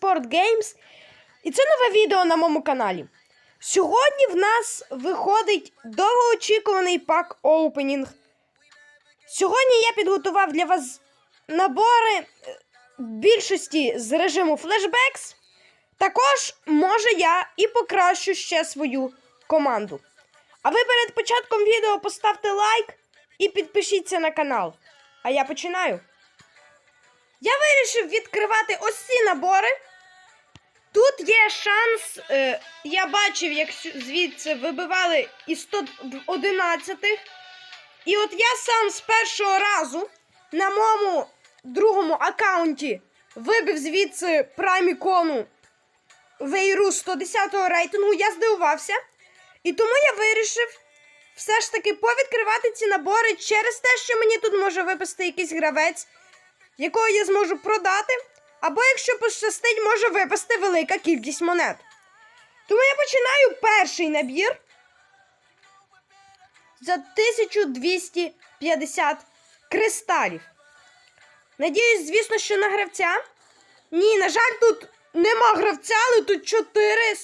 Sport Games. І це нове відео на моєму каналі. Сьогодні в нас виходить довгоочікуваний пак оупенінг. Сьогодні я підготував для вас набори е, більшості з режиму Flashbacks. Також, може, я і покращу ще свою команду. А ви перед початком відео поставте лайк і підпишіться на канал. А я починаю. Я вирішив відкривати ось ці набори. Тут є шанс. Е, я бачив, як звідси вибивали із 111. І от я сам з першого разу на моєму другому аккаунті вибив звідси праймікону Вейру 110 рейтингу. Я здивувався. І тому я вирішив все ж таки повідкривати ці набори через те, що мені тут може випасти якийсь гравець, якого я зможу продати. Або якщо пощастить, може випасти велика кількість монет. Тому я починаю перший набір за 1250 кристалів. Надіюсь, звісно, що на гравця. Ні, на жаль, тут нема гравця, але тут 4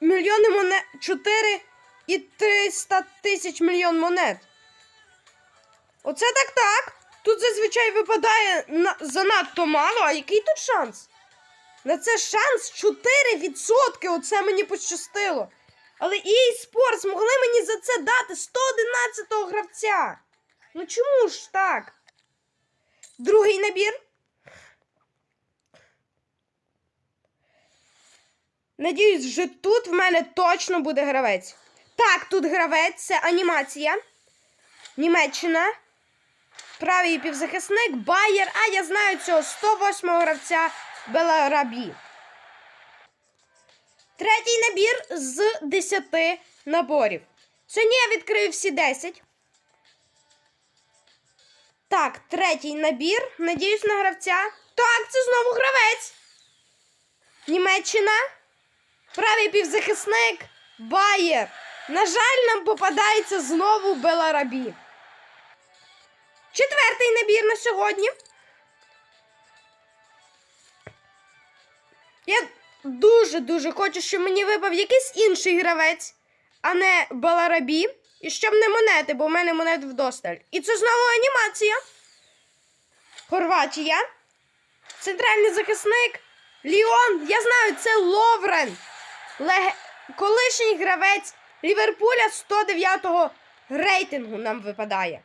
мільйони монет. 4 і 300 тисяч мільйон монет. Оце так так. Тут зазвичай випадає на... занадто мало, а який тут шанс? На це шанс 4%. Оце мені пощастило. Але EA Sports змогли мені за це дати 111-го гравця. Ну чому ж так? Другий набір. Надіюсь, вже тут в мене точно буде гравець. Так, тут гравець, це анімація. Німеччина. Правий півзахисник, Байер, а я знаю цього 108-го гравця Беларабі. Третій набір з 10 наборів. Сьогодні я відкрию всі 10. Так, третій набір. Надіюсь на гравця. Так, це знову гравець. Німеччина. Правий півзахисник Байер. На жаль, нам попадається знову Беларабі. Четвертий набір на сьогодні. Я дуже-дуже хочу, щоб мені випав якийсь інший гравець, а не Баларабі. І щоб не монети, бо в мене монет вдосталь. І це знову анімація. Хорватія. Центральний захисник. Ліон. Я знаю, це Ловрен. Лег... Колишній гравець Ліверпуля 109-го рейтингу нам випадає.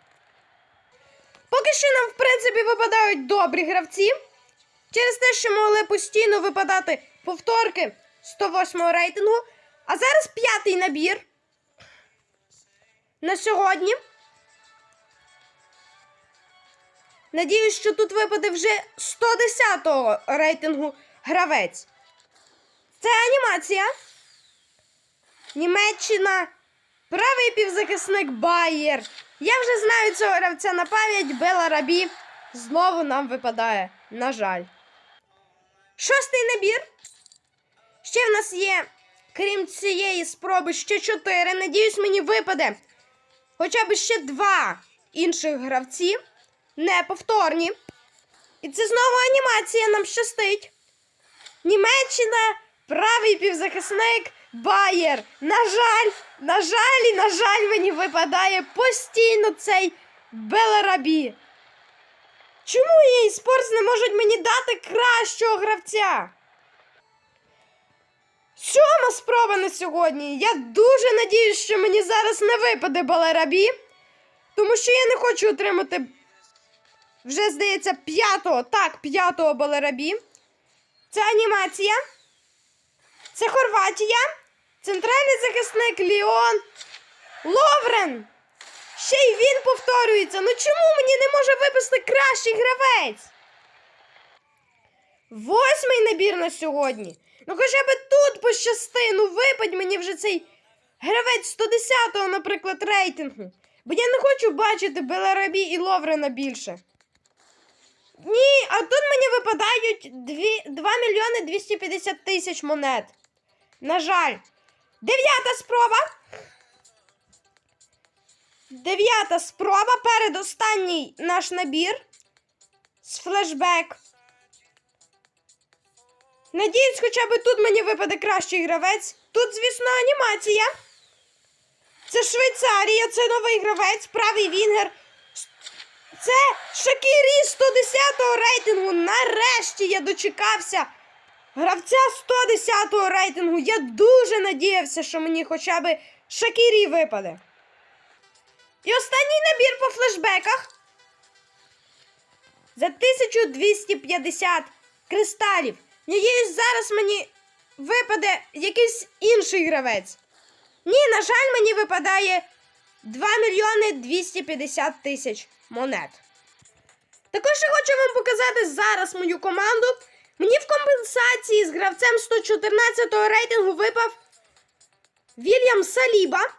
Поки що нам, в принципі, випадають добрі гравці. Через те, що могли постійно випадати повторки 108 рейтингу. А зараз п'ятий набір. На сьогодні. Надіюсь, що тут випаде вже 110-го рейтингу гравець. Це анімація. Німеччина. Правий півзахисник Байєр. Я вже знаю цього гравця на пам'ять Бела Рабі. Знову нам випадає, на жаль. Шостий набір. Ще в нас є, крім цієї спроби, ще чотири. Надіюсь, мені випаде хоча б ще два інших гравці. Неповторні. І це знову анімація нам щастить. Німеччина, правий півзахисник, Байер. На жаль, на жаль, і на жаль, мені випадає постійно цей Беларабі. Чому EA Sports не можуть мені дати кращого гравця? Сьома спроба на сьогодні. Я дуже надіюсь, що мені зараз не випаде Баларабі, тому що я не хочу отримати вже, здається, п'ятого. Так, п'ятого Баларабі. Це анімація. Це Хорватія. Центральний захисник Ліон. Ловрен. Ще й він повторюється. Ну чому мені не може випасти кращий гравець? Восьмий набір на сьогодні. Ну хоча б тут пощасти. Ну випадь мені вже цей гравець 110-го, наприклад, рейтингу. Бо я не хочу бачити Беларабі і Ловрена більше. Ні, а тут мені випадають 2, 2 мільйони 250 тисяч монет. На жаль. Дев'ята спроба. Дев'ята спроба. Передостанній наш набір з флешбек. Надіюсь, хоча б тут мені випаде кращий гравець. Тут, звісно, анімація. Це Швейцарія, це новий гравець, правий Вінгер. Це Шакірі 110-го рейтингу. Нарешті я дочекався. Гравця 110-го рейтингу. Я дуже надіявся, що мені хоча б Шакірі випаде. І останній набір по флешбеках. За 1250 кристалів. Надіюсь, зараз мені випаде якийсь інший гравець. Ні, на жаль, мені випадає 2 мільйони 250 тисяч монет. Також я хочу вам показати зараз мою команду. Мені в компенсації з гравцем 114 рейтингу випав Вільям Саліба.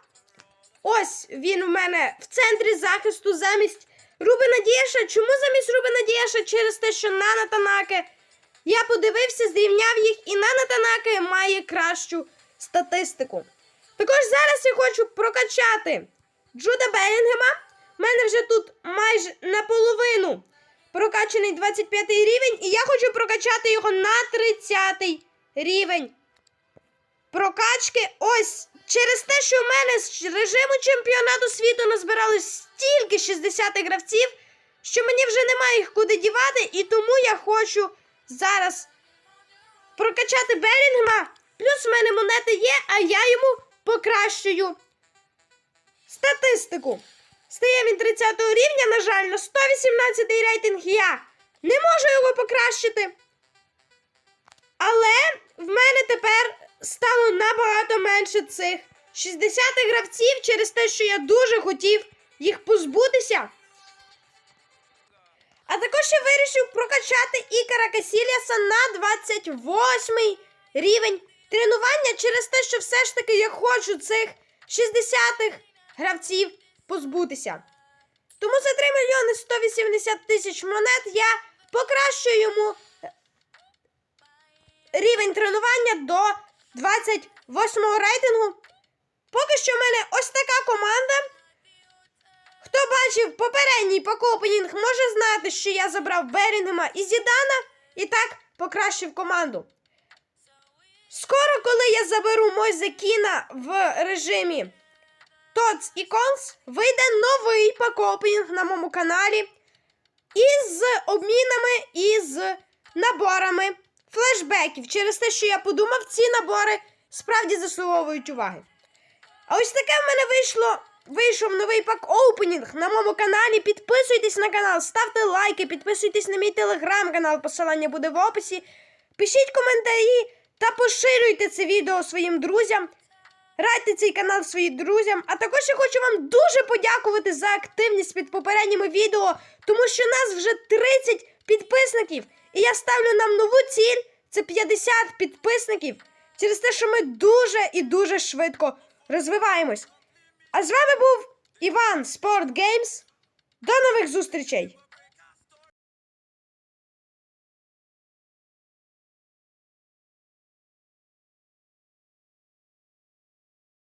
Ось він у мене в центрі захисту замість Рубена Дієша. Чому замість Рубена Дієша? Через те, що Нана Танаке. Я подивився, зрівняв їх, і Нана Танаке має кращу статистику. Також зараз я хочу прокачати Джуда Белінгема. У мене вже тут майже наполовину прокачаний 25 рівень, і я хочу прокачати його на 30 рівень. Прокачки ось через те, що в мене з режиму чемпіонату світу назбиралось стільки 60 гравців, що мені вже немає їх куди дівати, і тому я хочу зараз прокачати Белінгема. Плюс в мене монети є, а я йому покращую статистику. Стає він 30 рівня, на жаль, на 118 рейтинг я не можу його покращити. Але в мене тепер стало набагато менше цих 60 гравців через те, що я дуже хотів їх позбутися. А також я вирішив прокачати Ікара Касіліаса на 28 рівень тренування через те, що все ж таки я хочу цих 60-х гравців позбутися. Тому за 3 мільйони 180 тисяч монет я покращую йому рівень тренування до 28 рейтингу. Поки що в мене ось така команда. Хто бачив попередній покопенінг, може знати, що я забрав Берінгема і Зідана і так покращив команду. Скоро, коли я заберу Мойзе Кіна в режимі Tots і Конс, вийде новий покопенінг на моєму каналі із обмінами і з наборами флешбеків. Через те, що я подумав, ці набори справді заслуговують уваги. А ось таке в мене вийшло. Вийшов новий пак оупенінг на моєму каналі. Підписуйтесь на канал, ставте лайки, підписуйтесь на мій телеграм-канал, посилання буде в описі. Пишіть коментарі та поширюйте це відео своїм друзям. Радьте цей канал своїм друзям. А також я хочу вам дуже подякувати за активність під попередніми відео, тому що нас вже 30 підписників. І я ставлю нам нову ціль це 50 підписників. Через те, що ми дуже і дуже швидко розвиваємось. А з вами був Іван Спорт Геймс. До нових зустрічей!